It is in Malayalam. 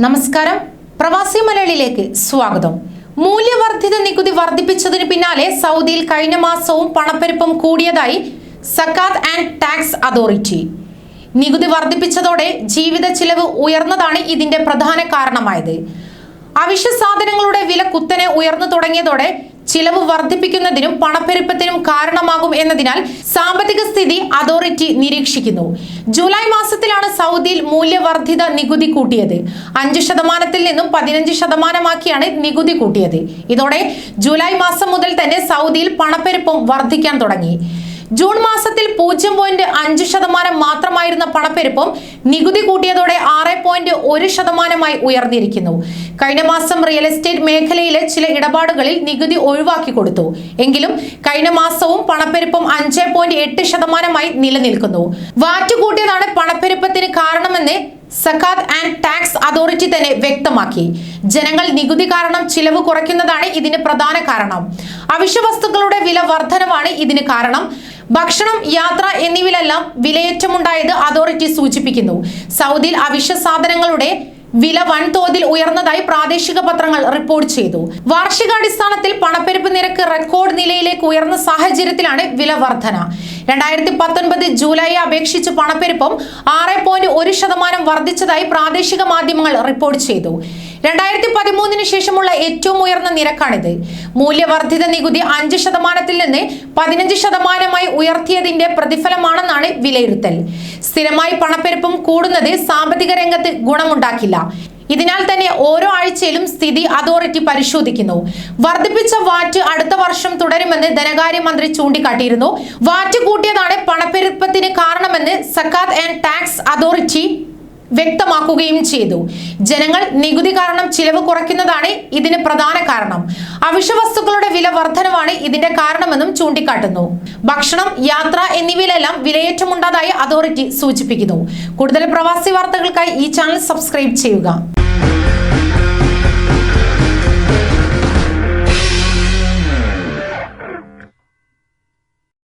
നമസ്കാരം. പ്രവാസി മലയാളിയിലേക്ക് സ്വാഗതം. മൂല്യവർദ്ധിത നികുതി വർദ്ധിപ്പിച്ചതിന് പിന്നാലെ സൗദിയിൽ കഴിഞ്ഞ മാസവും പണപ്പെരുപ്പം കൂടിയതായി സക്കാത്ത് ആൻഡ് ടാക്സ് അതോറിറ്റി. നികുതി വർദ്ധിപ്പിച്ചതോടെ ജീവിത ചിലവ് ഉയർന്നതാണ് ഇതിന്റെ പ്രധാന കാരണമായത്. അവശ്യ സാധനങ്ങളുടെ വില കുത്തനെ ഉയർന്നു തുടങ്ങിയതോടെ ചിലവ് വർദ്ധിപ്പിക്കുന്നതിനും പണപ്പെരുപ്പത്തിനും കാരണമാകും എന്നതിനാൽ സാമ്പത്തിക സ്ഥിതി അതോറിറ്റി നിരീക്ഷിക്കുന്നു. ജൂലൈ മാസത്തിലാണ് സൗദിയിൽ മൂല്യവർദ്ധിത നികുതി കൂട്ടിയത്. അഞ്ച് ശതമാനത്തിൽ നിന്നും പതിനഞ്ച് ശതമാനമാക്കിയാണ് നികുതി കൂട്ടിയത്. ഇതോടെ ജൂലൈ മാസം മുതൽ തന്നെ സൗദിയിൽ പണപ്പെരുപ്പം വർദ്ധിക്കാൻ തുടങ്ങി. ജൂൺ മാസത്തിൽ പൂജ്യം പോയിന്റ് അഞ്ച് ശതമാനം പണപ്പെരുപ്പം നികുതി കൂട്ടിയതോടെ ആറ് പോയിന്റ് ഒരു ശതമാനമായി ഉയർന്നിരിക്കുന്നു. കഴിഞ്ഞ മാസം റിയൽ എസ്റ്റേറ്റ് മേഖലയിലെ ചില ഇടപാടുകളിൽ നികുതി ഒഴിവാക്കി കൊടുത്തു. എങ്കിലും കഴിഞ്ഞ മാസവും പണപ്പെരുപ്പം അഞ്ച് പോയിന്റ് എട്ട് ശതമാനമായി നിലനിൽക്കുന്നു. വാറ്റ് കൂട്ടിയതാണ് പണപ്പെരുപ്പത്തിന് കാരണമെന്ന് സക്കാത്ത് ആൻഡ് ടാക്സ് അതോറിറ്റി തന്നെ വ്യക്തമാക്കി. ജനങ്ങൾ നികുതി കാരണം ചിലവ് കുറയ്ക്കുന്നതാണ് ഇതിന് പ്രധാന കാരണം. അവശ്യ വസ്തുക്കളുടെ വില വർധനവാണ് ഇതിന് കാരണം. ഭക്ഷണം യാത്ര എന്നിവയിലെല്ലാം വിലയേറ്റമുണ്ടായത് അതോറിറ്റി സൂചിപ്പിക്കുന്നു. സൗദിയിൽ അവശ്യ സാധനങ്ങളുടെ വില വൻതോതിൽ ഉയർന്നതായി പ്രാദേശിക പത്രങ്ങൾ റിപ്പോർട്ട് ചെയ്തു. വാർഷികാടിസ്ഥാനത്തിൽ പണപ്പെരുപ്പ് നിരക്ക് റെക്കോർഡ് നിലയിലേക്ക് ഉയർന്ന സാഹചര്യത്തിലാണ് വില വർധന രണ്ടായിരത്തി പത്തൊൻപത് ജൂലൈയെ അപേക്ഷിച്ച് പണപ്പെരുപ്പം ആറ് പോയിന്റ് ഒരു ശതമാനം വർദ്ധിച്ചതായി പ്രാദേശിക മാധ്യമങ്ങൾ റിപ്പോർട്ട് ചെയ്തു. രണ്ടായിരത്തി പതിമൂന്നിന് ശേഷമുള്ള ഏറ്റവും ഉയർന്ന നിരക്കാണിത്. മൂല്യവർദ്ധിത നികുതി അഞ്ച് ശതമാനത്തിൽ നിന്ന് പതിനഞ്ച് ശതമാനമായി ഉയർത്തിയതിന്റെ പ്രതിഫലമാണെന്നാണ് വിലയിരുത്തൽ. സ്ഥിരമായി പണപ്പെരുപ്പം കൂടുന്നത് സാമ്പത്തിക രംഗത്ത് ഗുണമുണ്ടാക്കില്ല. ഇതിനാൽ തന്നെ ഓരോ ആഴ്ചയിലും സ്ഥിതി അതോറിറ്റി പരിശോധിക്കുന്നു. വർദ്ധിപ്പിച്ച വാറ്റ് അടുത്ത വർഷം തുടരുമെന്ന് ധനകാര്യമന്ത്രി ചൂണ്ടിക്കാട്ടിയിരുന്നു. വാറ്റ് കൂട്ടിയതാണ് പണപ്പെരുപ്പത്തിന് കാരണമെന്ന് സക്കാത്ത് ആൻഡ് ടാക്സ് അതോറിറ്റി വ്യക്തമാക്കുകയും ചെയ്തു. ജനങ്ങൾ നികുതി കാരണം ചിലവ് കുറയ്ക്കുന്നതാണ് ഇതിന് പ്രധാന കാരണം. അവശ്യവസ്തുക്കളുടെ വില വർധനവാണ് ഇതിന്റെ കാരണമെന്നും ചൂണ്ടിക്കാട്ടുന്നു. ഭക്ഷണം യാത്ര എന്നിവയിലെല്ലാം വിലയേറ്റമുണ്ടാതായി അതോറിറ്റി സൂചിപ്പിക്കുന്നു. കൂടുതൽ പ്രവാസി വാർത്തകൾക്കായി ഈ ചാനൽ സബ്സ്ക്രൈബ് ചെയ്യുക.